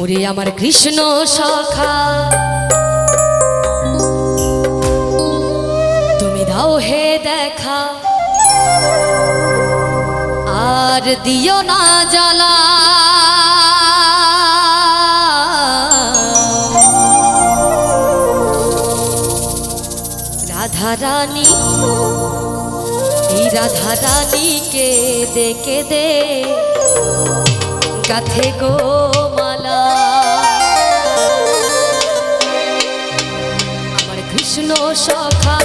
ওরে আমার কৃষ্ণ সখা তুমি দাও হে দেখা। আর দিও না জ্বালা। রাধা রানী, এই রাধা রানীকে দেখে দে। গাথে গো। কৃষ্ণ সখা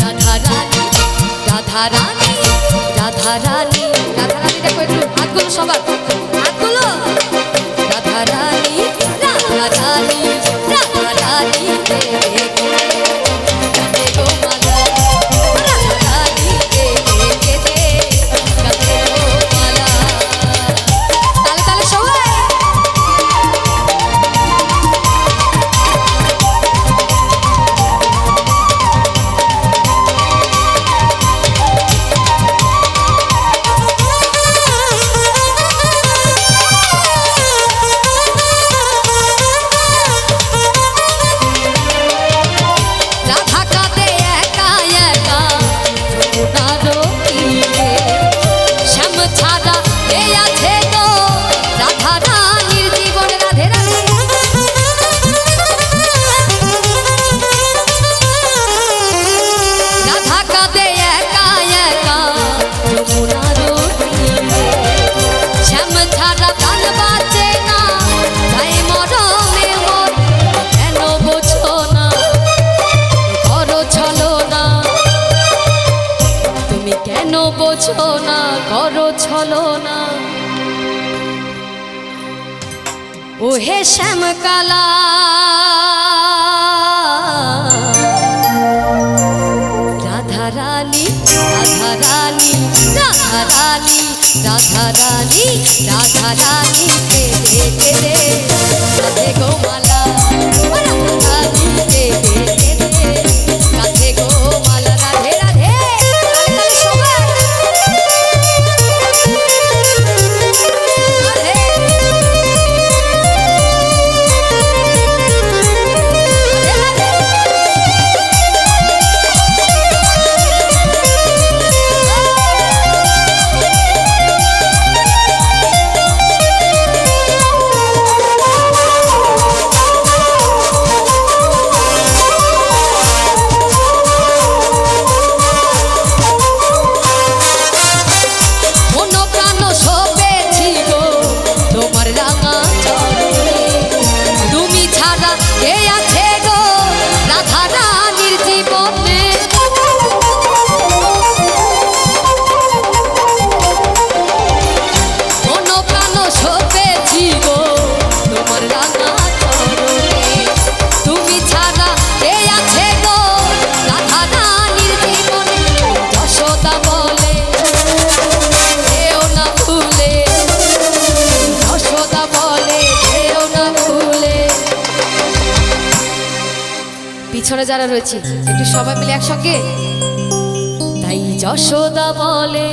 রাধা রানী রাধা রানী রাধা রানী রাধা দেখো একটু হাতগুলো সবার। কেন বোঝো না করো রানী রাধা রানী রাধা রানী রাধা রানী রাধা রানী কে দেখে দে রাধে গো পিছনে যারা রয়েছে, একটু সবাই মিলে একসঙ্গে। তাই যশোদা বলে,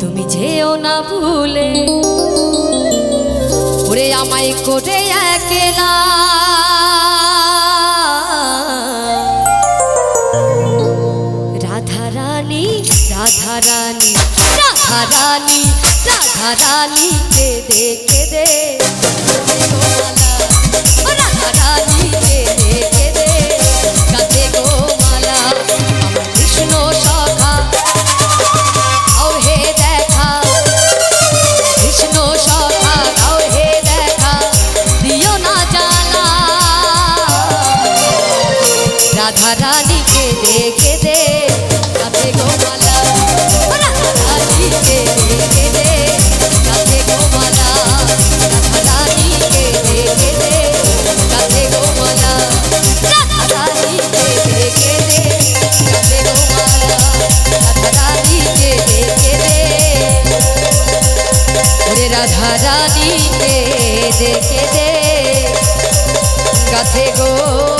তুমি যেও না ভুলে। ওরে আমায় করে একলা রাধা রানী রাধা রানী রাধা রানী রাধা রানী কে দে। রাধা রানীকে দেখে দে কাঁধে গোমালা রাধা রানীকে দেখে দে কাঁধে গোমালা রাধা রানীকে দেখে দে কাঁধে গোমালা রাধা রানীকে দেখে দে কাঁধে গোমালা রাধা রানীকে দেখে ওরে রাধা রানীকে দেখে দে কাছে গো